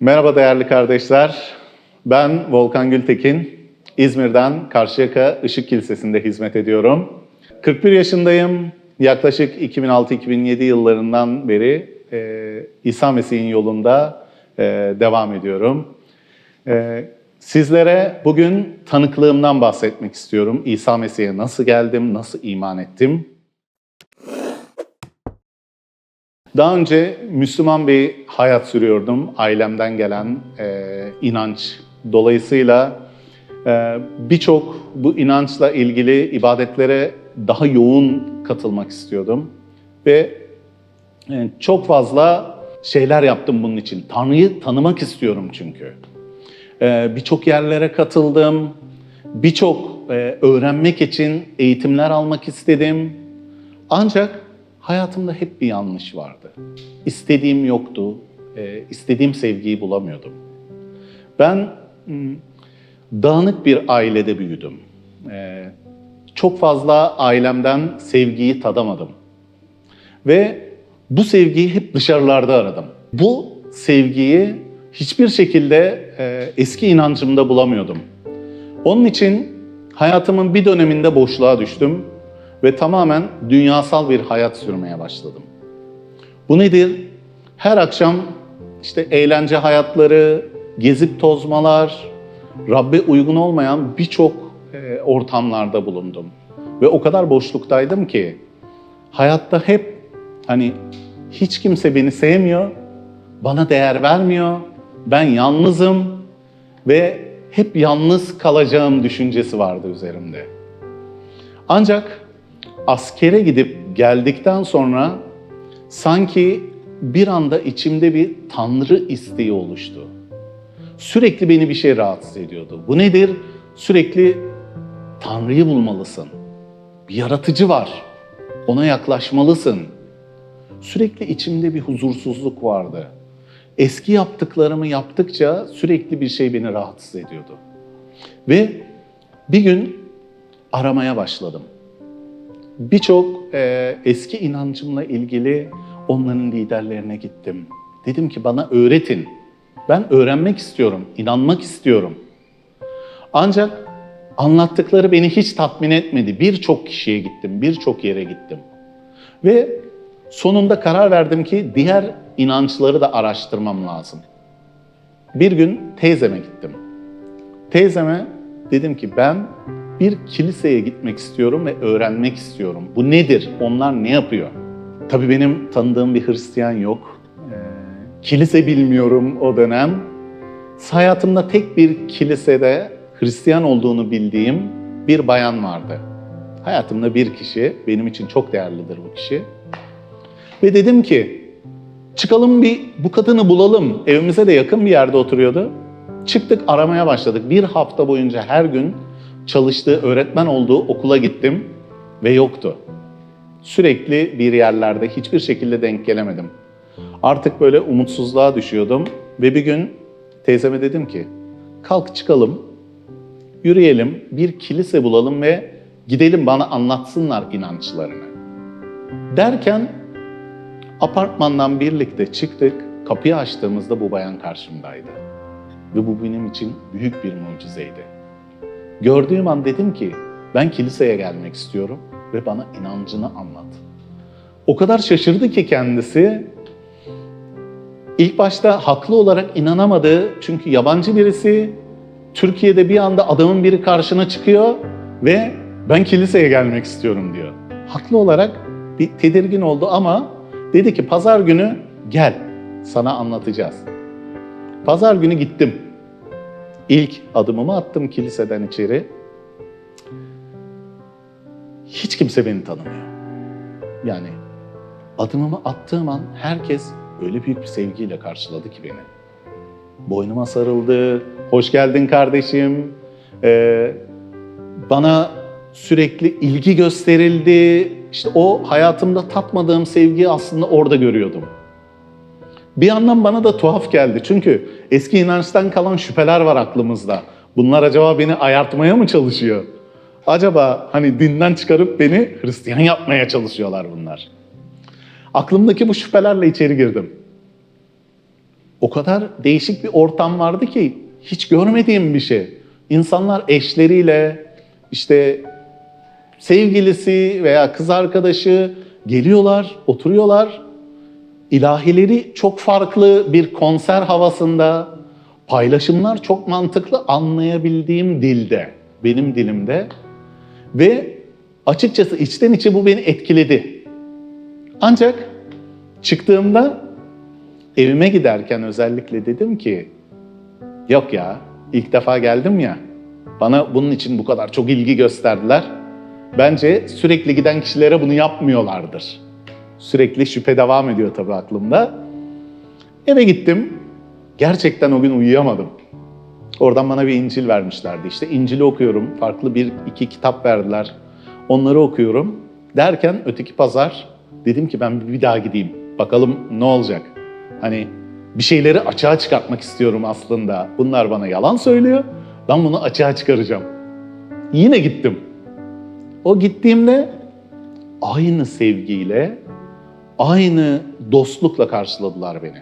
Merhaba değerli kardeşler. Ben Volkan Gültekin. İzmir'den Karşıyaka Işık Kilisesi'nde hizmet ediyorum. 41 yaşındayım. Yaklaşık 2006-2007 yıllarından beri e, İsa Mesih'in yolunda e, devam ediyorum. E, sizlere bugün tanıklığımdan bahsetmek istiyorum. İsa Mesih'e nasıl geldim, nasıl iman ettim? Daha önce Müslüman bir hayat sürüyordum. Ailemden gelen e, inanç. Dolayısıyla e, birçok bu inançla ilgili ibadetlere daha yoğun katılmak istiyordum. Ve e, çok fazla şeyler yaptım bunun için. Tanrı'yı tanımak istiyorum çünkü. E, birçok yerlere katıldım. Birçok e, öğrenmek için eğitimler almak istedim. Ancak hayatımda hep bir yanlış vardı. İstediğim yoktu, e, istediğim sevgiyi bulamıyordum. Ben hmm, dağınık bir ailede büyüdüm. E, çok fazla ailemden sevgiyi tadamadım. Ve bu sevgiyi hep dışarılarda aradım. Bu sevgiyi hiçbir şekilde e, eski inancımda bulamıyordum. Onun için hayatımın bir döneminde boşluğa düştüm ve tamamen dünyasal bir hayat sürmeye başladım. Bu nedir? Her akşam işte eğlence hayatları, gezip tozmalar, Rabbe uygun olmayan birçok e, ortamlarda bulundum. Ve o kadar boşluktaydım ki hayatta hep hani hiç kimse beni sevmiyor, bana değer vermiyor, ben yalnızım ve hep yalnız kalacağım düşüncesi vardı üzerimde. Ancak askere gidip geldikten sonra sanki bir anda içimde bir tanrı isteği oluştu. Sürekli beni bir şey rahatsız ediyordu. Bu nedir? Sürekli Tanrı'yı bulmalısın. Bir yaratıcı var. Ona yaklaşmalısın. Sürekli içimde bir huzursuzluk vardı. Eski yaptıklarımı yaptıkça sürekli bir şey beni rahatsız ediyordu. Ve bir gün aramaya başladım birçok e, eski inancımla ilgili onların liderlerine gittim. Dedim ki bana öğretin. Ben öğrenmek istiyorum, inanmak istiyorum. Ancak anlattıkları beni hiç tatmin etmedi. Birçok kişiye gittim, birçok yere gittim. Ve sonunda karar verdim ki diğer inançları da araştırmam lazım. Bir gün teyzeme gittim. Teyzeme dedim ki ben bir kiliseye gitmek istiyorum ve öğrenmek istiyorum. Bu nedir? Onlar ne yapıyor? Tabii benim tanıdığım bir Hristiyan yok. Ee, kilise bilmiyorum o dönem. Hayatımda tek bir kilisede Hristiyan olduğunu bildiğim bir bayan vardı. Hayatımda bir kişi, benim için çok değerlidir bu kişi. Ve dedim ki, çıkalım bir bu kadını bulalım. Evimize de yakın bir yerde oturuyordu. Çıktık aramaya başladık. Bir hafta boyunca her gün çalıştığı, öğretmen olduğu okula gittim ve yoktu. Sürekli bir yerlerde hiçbir şekilde denk gelemedim. Artık böyle umutsuzluğa düşüyordum ve bir gün teyzeme dedim ki kalk çıkalım, yürüyelim, bir kilise bulalım ve gidelim bana anlatsınlar inançlarını. Derken apartmandan birlikte çıktık, kapıyı açtığımızda bu bayan karşımdaydı. Ve bu benim için büyük bir mucizeydi. Gördüğüm an dedim ki ben kiliseye gelmek istiyorum ve bana inancını anlat. O kadar şaşırdı ki kendisi. İlk başta haklı olarak inanamadı çünkü yabancı birisi Türkiye'de bir anda adamın biri karşına çıkıyor ve ben kiliseye gelmek istiyorum diyor. Haklı olarak bir tedirgin oldu ama dedi ki pazar günü gel sana anlatacağız. Pazar günü gittim. İlk adımımı attım kiliseden içeri. Hiç kimse beni tanımıyor. Yani adımımı attığım an herkes öyle büyük bir sevgiyle karşıladı ki beni. Boynuma sarıldı, hoş geldin kardeşim. Ee, bana sürekli ilgi gösterildi. İşte o hayatımda tatmadığım sevgiyi aslında orada görüyordum. Bir yandan bana da tuhaf geldi. Çünkü eski inançtan kalan şüpheler var aklımızda. Bunlar acaba beni ayartmaya mı çalışıyor? Acaba hani dinden çıkarıp beni Hristiyan yapmaya çalışıyorlar bunlar. Aklımdaki bu şüphelerle içeri girdim. o kadar değişik bir ortam vardı ki hiç görmediğim bir şey. İnsanlar eşleriyle işte sevgilisi veya kız arkadaşı geliyorlar, oturuyorlar. İlahileri çok farklı bir konser havasında, paylaşımlar çok mantıklı anlayabildiğim dilde, benim dilimde. Ve açıkçası içten içe bu beni etkiledi. Ancak çıktığımda evime giderken özellikle dedim ki yok ya ilk defa geldim ya bana bunun için bu kadar çok ilgi gösterdiler. Bence sürekli giden kişilere bunu yapmıyorlardır. Sürekli şüphe devam ediyor tabii aklımda. Eve gittim. Gerçekten o gün uyuyamadım. Oradan bana bir İncil vermişlerdi. İşte İncil'i okuyorum. Farklı bir iki kitap verdiler. Onları okuyorum. Derken öteki pazar dedim ki ben bir daha gideyim. Bakalım ne olacak. Hani bir şeyleri açığa çıkartmak istiyorum aslında. Bunlar bana yalan söylüyor. Ben bunu açığa çıkaracağım. Yine gittim. O gittiğimde aynı sevgiyle, aynı dostlukla karşıladılar beni.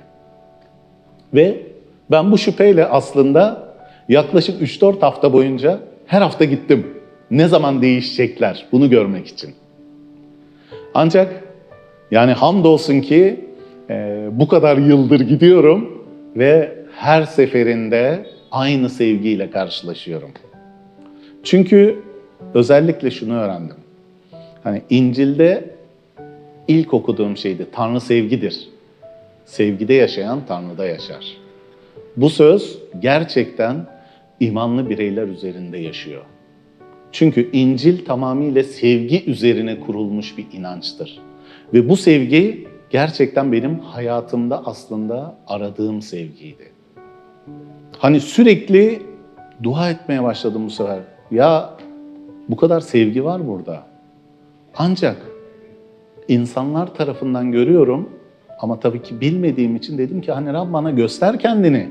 Ve ben bu şüpheyle aslında yaklaşık 3-4 hafta boyunca her hafta gittim. Ne zaman değişecekler bunu görmek için. Ancak yani hamdolsun ki e, bu kadar yıldır gidiyorum ve her seferinde aynı sevgiyle karşılaşıyorum. Çünkü özellikle şunu öğrendim. Hani İncil'de ilk okuduğum şeydi Tanrı sevgidir. Sevgide yaşayan Tanrı'da yaşar. Bu söz gerçekten imanlı bireyler üzerinde yaşıyor. Çünkü İncil tamamıyla sevgi üzerine kurulmuş bir inançtır. Ve bu sevgi gerçekten benim hayatımda aslında aradığım sevgiydi. Hani sürekli dua etmeye başladım bu sefer. Ya bu kadar sevgi var burada. Ancak insanlar tarafından görüyorum ama tabii ki bilmediğim için dedim ki hani Rab bana göster kendini.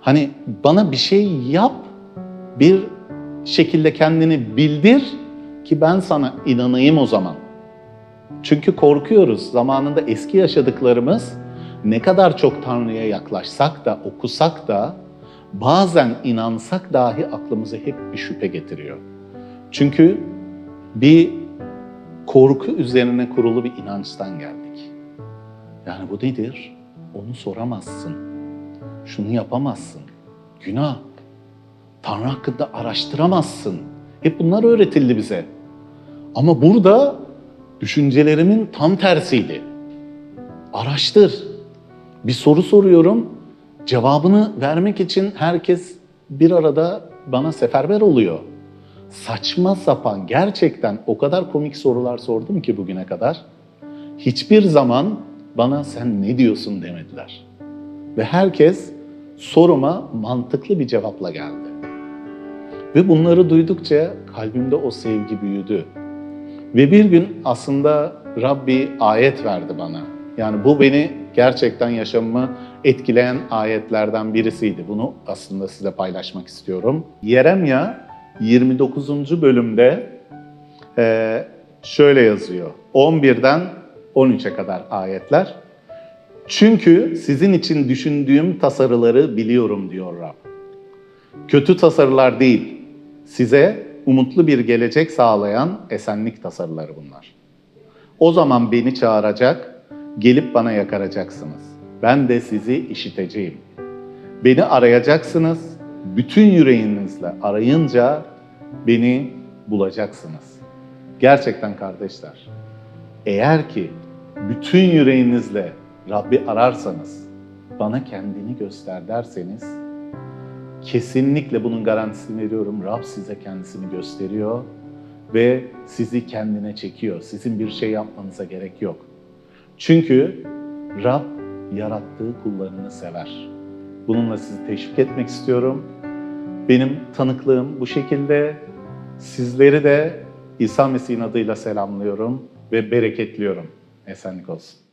Hani bana bir şey yap, bir şekilde kendini bildir ki ben sana inanayım o zaman. Çünkü korkuyoruz. Zamanında eski yaşadıklarımız ne kadar çok Tanrı'ya yaklaşsak da, okusak da bazen inansak dahi aklımıza hep bir şüphe getiriyor. Çünkü bir korku üzerine kurulu bir inançtan geldik. Yani bu nedir? Onu soramazsın. Şunu yapamazsın. Günah. Tanrı hakkında araştıramazsın. Hep bunlar öğretildi bize. Ama burada düşüncelerimin tam tersiydi. Araştır. Bir soru soruyorum. Cevabını vermek için herkes bir arada bana seferber oluyor. Saçma sapan gerçekten o kadar komik sorular sordum ki bugüne kadar. Hiçbir zaman bana sen ne diyorsun demediler. Ve herkes soruma mantıklı bir cevapla geldi. Ve bunları duydukça kalbimde o sevgi büyüdü. Ve bir gün aslında Rabbi ayet verdi bana. Yani bu beni gerçekten yaşamımı etkileyen ayetlerden birisiydi. Bunu aslında size paylaşmak istiyorum. Yeremya 29. bölümde eee, şöyle yazıyor. 11'den 13'e kadar ayetler. Çünkü sizin için düşündüğüm tasarıları biliyorum diyor Rab. Kötü tasarılar değil, size umutlu bir gelecek sağlayan esenlik tasarıları bunlar. O zaman beni çağıracak, gelip bana yakaracaksınız. Ben de sizi işiteceğim. Beni arayacaksınız, bütün yüreğinizle arayınca beni bulacaksınız. Gerçekten kardeşler, eğer ki bütün yüreğinizle Rabbi ararsanız, bana kendini göster derseniz, kesinlikle bunun garantisini veriyorum. Rab size kendisini gösteriyor ve sizi kendine çekiyor. Sizin bir şey yapmanıza gerek yok. Çünkü Rab yarattığı kullarını sever. Bununla sizi teşvik etmek istiyorum. Benim tanıklığım bu şekilde. Sizleri de İsa Mesih'in adıyla selamlıyorum ve bereketliyorum. Esenlik olsun.